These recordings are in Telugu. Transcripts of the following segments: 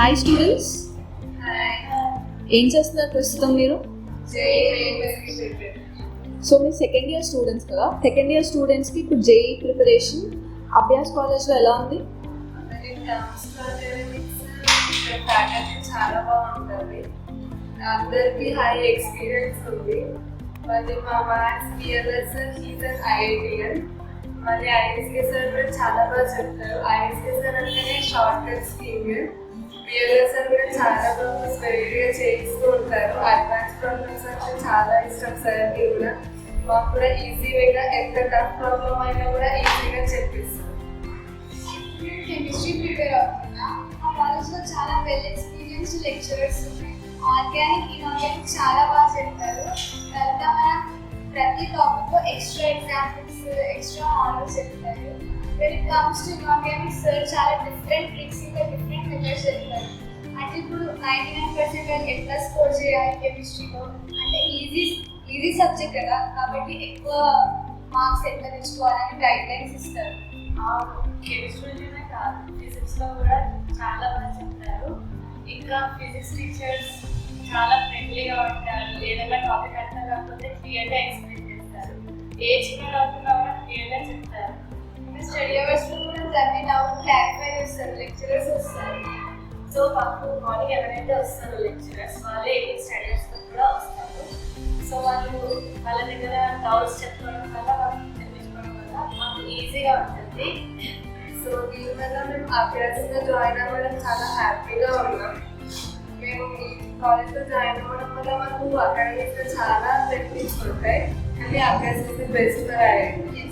హాయ్ స్టూడెంట్స్ ఏం చేస్తున్నారు ప్రస్తుతం మీరు? సో మీరు సెకండ్ ఇయర్ స్టూడెంట్స్ కదా. సెకండ్ ఇయర్ స్టూడెంట్స్కి ఇప్పుడు జేఈ ప్రిపరేషన్ అభ్యాస్ కాలేజ్లో ఎలా ఉంది? ఫ్యాకల్టీ చాలా బాగుంటుంది అందరికి హై ఎక్స్పీరియన్స్ ఉంది. మళ్ళీ మా మ్యాథ్స్ పిఎల్ఎస్ హీస్ అండ్ ఐఐటిఎన్ మళ్ళీ ఐఎస్కే సార్ కూడా చాలా బాగా చెప్తారు ఐఎస్కే సార్ అంటేనే short cuts king PLS sir కూడా చాలా బాగా స్పెరిట్గా చేయిస్తూ ఉంటారు. అడ్వాన్స్ ప్రాబ్లమ్స్ అంటే చాలా ఇష్టం సార్కి కూడా. మాకు కూడా ఈజీగా ఎంత టఫ్ ప్రాబ్లమ్ అయినా కూడా ఈజీగా చెప్పిస్తారు. కెమిస్ట్రీ ప్రిపేర్ అవుతున్నా మా కాలేజ్లో చాలా వెల్ ఎక్స్పీరియన్స్డ్ లెక్చరర్స్ ఉన్నాయి. ఆర్గానిక్ ఇన్ఆర్గానిక్ చాలా బాగా చెప్తారు. తర్వాత మన ప్రతి టాపిక్లో ఎక్స్ట్రా ఎగ్జాంపుల్స్ ఎక్స్ట్రా మోడల్స్ చెప్తారు. When it comes to inorganic sir చాలా డిఫరెంట్ ట్రిక్స్ ఇంకా డిఫరెంట్ మెథడ్స్ చెప్తారు అంటే ఇప్పుడు నైంటీ నైన్ పర్సెంట్ ఎట్లా స్కోర్ చేయాలి కెమిస్ట్రీలో అంటే ఈజీ ఈజీ సబ్జెక్ట్ కదా. కాబట్టి ఎక్కువ మార్క్స్ ఎట్లా తెచ్చుకోవాలని గైడ్ లైన్స్ ఇస్తారు. కెమిస్ట్రీలోనే కాదు. ఫిజిక్స్లో కూడా చాలా మంది చెప్తారు. ఇంకా ఫిజిక్స్ టీచర్స్ చాలా ఫ్రెండ్లీగా ఉంటారు. ఏదైనా టాపిక్ అర్థం కాకపోతే క్లియర్గా ఎక్స్ప్లెయిన్ చేస్తారు. ఏ చిన్న డౌట్ చేస్తారు లెక్చరర్స్ వస్తారు. సో మాకు మార్నింగ్ ఎవరైతే వస్తారో లెక్చరర్స్ వాళ్ళే స్టడీస్ కూడా వస్తారు. సో వాళ్ళు వాళ్ళ దగ్గర డౌట్స్ చెప్పుకోవడం వల్ల వాళ్ళు తెలుసుకోవడం వల్ల మాకు ఈజీగా ఉంటుంది. సో దీని వల్ల మేము అభ్యాసంగా జాయిన్ అవ్వడం చాలా హ్యాపీగా ఉన్నాం. మేము ఈ కాలేజ్లో జాయిన్ అవ్వడం వల్ల మాకు అకాడమీస్లో చాలా బెనిఫిట్స్ ఉంటాయి. కానీ అభ్యాసం బెస్ట్ ఫర్ ఐఐటి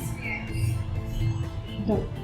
Done.